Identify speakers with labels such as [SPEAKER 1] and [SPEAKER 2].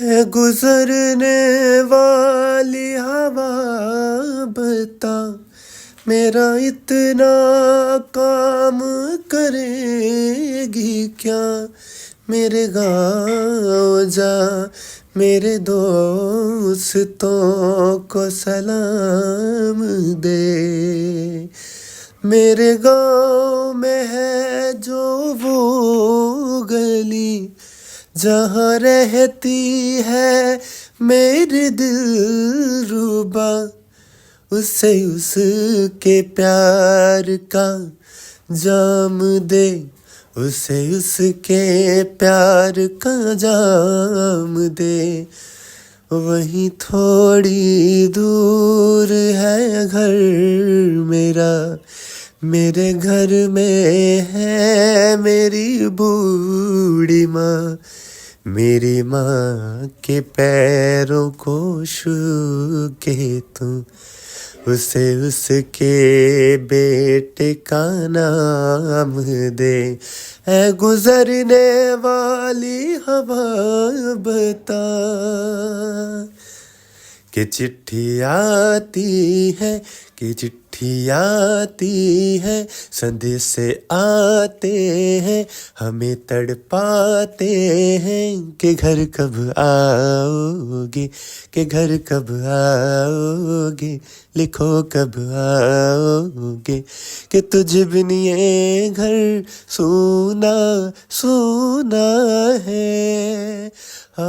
[SPEAKER 1] اے گزرنے والی ہوا بتا، میرا اتنا کام کرے گی کیا؟ میرے گاؤں جا میرے دوستوں کو سلام دے۔ میرے گاؤں میں ہے جہاں رہتی ہے میرے دل روبا، اسے اس کے پیار کا جام دے۔ اسے اس کے پیار کا جام دے۔ وہیں تھوڑی دور ہے گھر میرا، میرے گھر میں ہے میری بوڑھی ماں، میری ماں کے پیروں کو چھو کے تم اسے اس کے بیٹے کا نام دے۔ اے گزرنے والی ہوا بتا۔ کہ چٹھی آتی ہے، کہ چٹھی آتی ہے سندے سے آتے ہیں، ہمیں تڑ پاتے ہیں کہ گھر کب آؤ گے کہ گھر کب آؤ گے لکھو کب آؤ گے کہ تجھ بنی یہ گھر سونا سونا ہے۔ آ